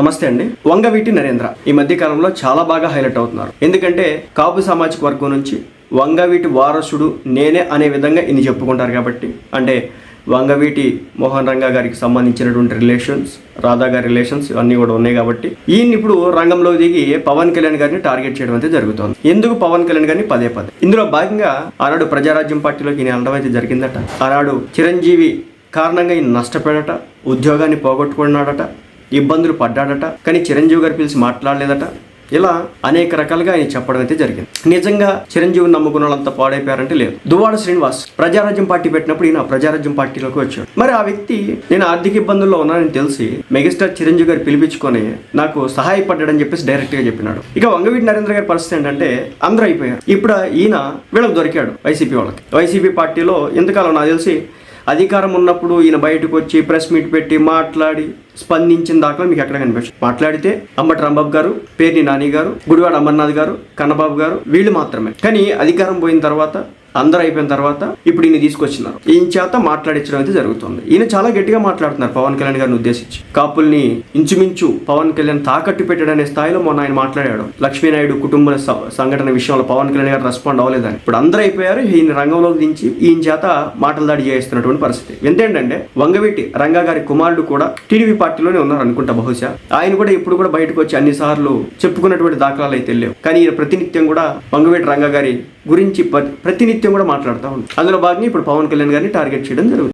నమస్తే అండి. వంగవీటి నరేంద్ర. ఈ మధ్య కాలంలో చాలా బాగా హైలైట్ అవుతున్నారు. ఎందుకంటే కాపు సామాజిక వర్గం నుంచి వంగవీటి వారసుడు నేనే అనే విధంగా ఇన్ని చెప్పుకుంటారు కాబట్టి అంటే వంగవీటి మోహన్ రంగా గారికి సంబంధించినటువంటి రిలేషన్స్ రాధా గారి రిలేషన్స్ ఇవన్నీ కూడా ఉన్నాయి కాబట్టి ఈయన ఇప్పుడు రంగంలో దిగి పవన్ కళ్యాణ్ గారిని టార్గెట్ చేయడం అయితే జరుగుతోంది. ఎందుకు పవన్ కళ్యాణ్ గారిని పదే పదే? ఇందులో భాగంగా ఆనాడు ప్రజారాజ్యం పార్టీలోకి ఈయన వెళ్ళడం అయితే జరిగిందట. ఆనాడు చిరంజీవి కారణంగా ఈయన నష్టపోయాడట ఉద్యోగాన్ని పోగొట్టుకున్నాడట ఇబ్బందులు పడ్డాడట కానీ చిరంజీవి గారు పిలిచి మాట్లాడలేదట. ఇలా అనేక రకాలుగా ఆయన చెప్పడం అయితే జరిగింది. నిజంగా చిరంజీవిని నమ్ముకున్న వాళ్ళంతా పాడైపోయారంటే లేదు. దువ్వాడ శ్రీనివాస్ ప్రజారాజ్యం పార్టీ పెట్టినప్పుడు ఈయన ప్రజారాజ్యం పార్టీలోకి వచ్చాడు. మరి ఆ వ్యక్తి నేను ఆర్థిక ఇబ్బందుల్లో ఉన్నానని తెలిసి మెగాస్టార్ చిరంజీవి గారు పిలిపించుకొని నాకు సహాయపడ్డాడని చెప్పేసి డైరెక్ట్గా చెప్పినాడు. ఇక వంగవీటి నరేంద్ర గారి పరిస్థితి ఏంటంటే అందరూ అయిపోయారు. ఇప్పుడు ఈయన వీళ్ళకి దొరికాడు వైసీపీ వాళ్ళకి. వైసీపీ పార్టీలో ఎంతకాలం నాకు తెలిసి అధికారం ఉన్నప్పుడు ఈయన బయటకు వచ్చి ప్రెస్ మీట్ పెట్టి మాట్లాడి స్పందించిన దాఖలా మీకు ఎక్కడ కనిపించదు మాట్లాడితే అంబటి రాంబాబు గారు పేర్ని నాని గారు గుడివాడ అమర్నాథ్ గారు కన్నబాబు గారు వీళ్ళు మాత్రమే. కానీ అధికారం పోయిన తర్వాత అందరూ అయిపోయిన తర్వాత ఇప్పుడు ఈయన తీసుకొచ్చినారు. ఈయన చేత మాట్లాడించడం అయితే జరుగుతుంది. ఈయన చాలా గట్టిగా మాట్లాడుతున్నారు పవన్ కళ్యాణ్ గారిని ఉద్దేశించి. కాపుల్ని ఇంచుమించు పవన్ కళ్యాణ్ తాకట్టు పెట్టడనే స్థాయిలో మొన్న ఆయన మాట్లాడాడు. లక్ష్మీనాయుడు కుటుంబ సంఘటన విషయంలో పవన్ కళ్యాణ్ గారు రెస్పాండ్ అవ్వలేదని. ఇప్పుడు అందరూ అయిపోయారు ఈయన రంగంలోకి దించి ఈయన చేత మాటలు దాడి చేస్తున్నటువంటి పరిస్థితి. ఎంతేంటంటే వంగవీటి రంగా గారి కుమారుడు కూడా టీడీపీ పార్టీలోనే ఉన్నారు అనుకుంటా బహుశా. ఆయన కూడా ఇప్పుడు కూడా బయటకు వచ్చి అన్ని సార్లు చెప్పుకున్నటువంటి దాఖలాలు అయితే లేవు. కానీ ఈయన ప్రతినిత్యం కూడా వంగవీటి రంగా గారి గురించి ప్రతినిత్యం నిత్యం కూడా మాట్లాడుతూ ఉంటారు అందులో భాగంగా ఇప్పుడు పవన్ కళ్యాణ్ గారిని టార్గెట్ చేయడం జరుగుతుంది.